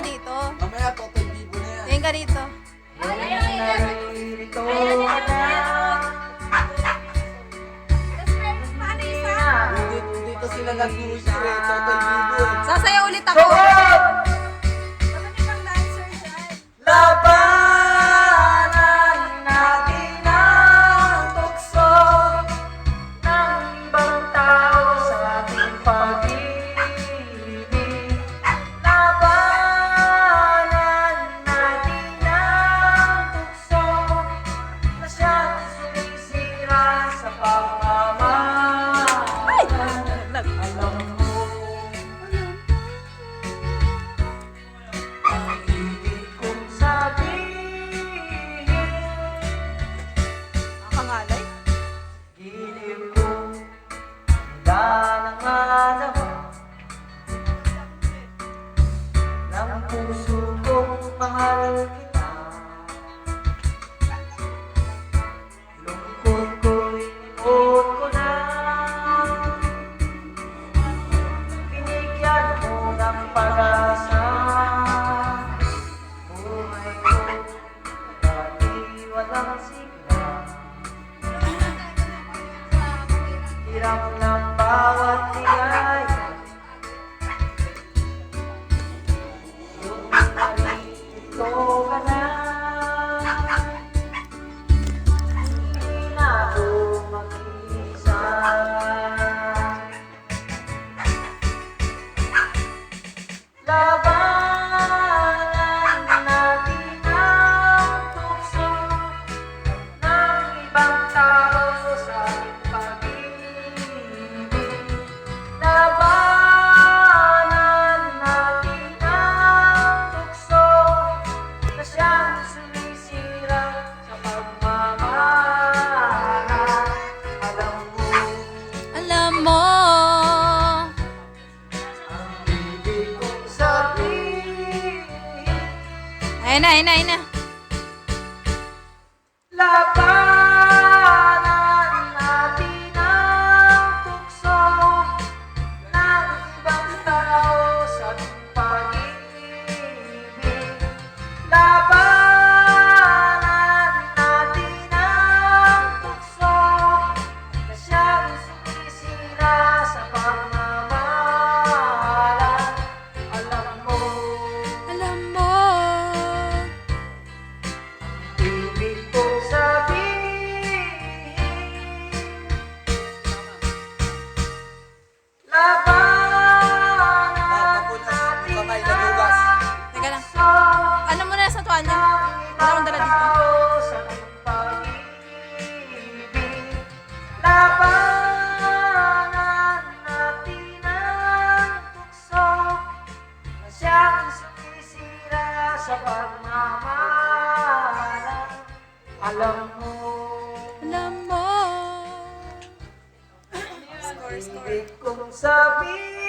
ka dito. Mamaya, Totoy Bibo na yan. Tingin ka dito. Naririto ka na Dito, dito sila nag-uusir eh. Totoy Bibo eh. Sasayaw ulit ako. Handa ng araw Ng puso kita Lungkot ko'y ko na Binigyan mo ng pag-asa Buhay ko Dati walang sigla Hirap ng ಪಾವತಿಯ అయినా అయినా అయినా. sa pagmamahalan. Alam mo Alam mo. Ibig kong sabihin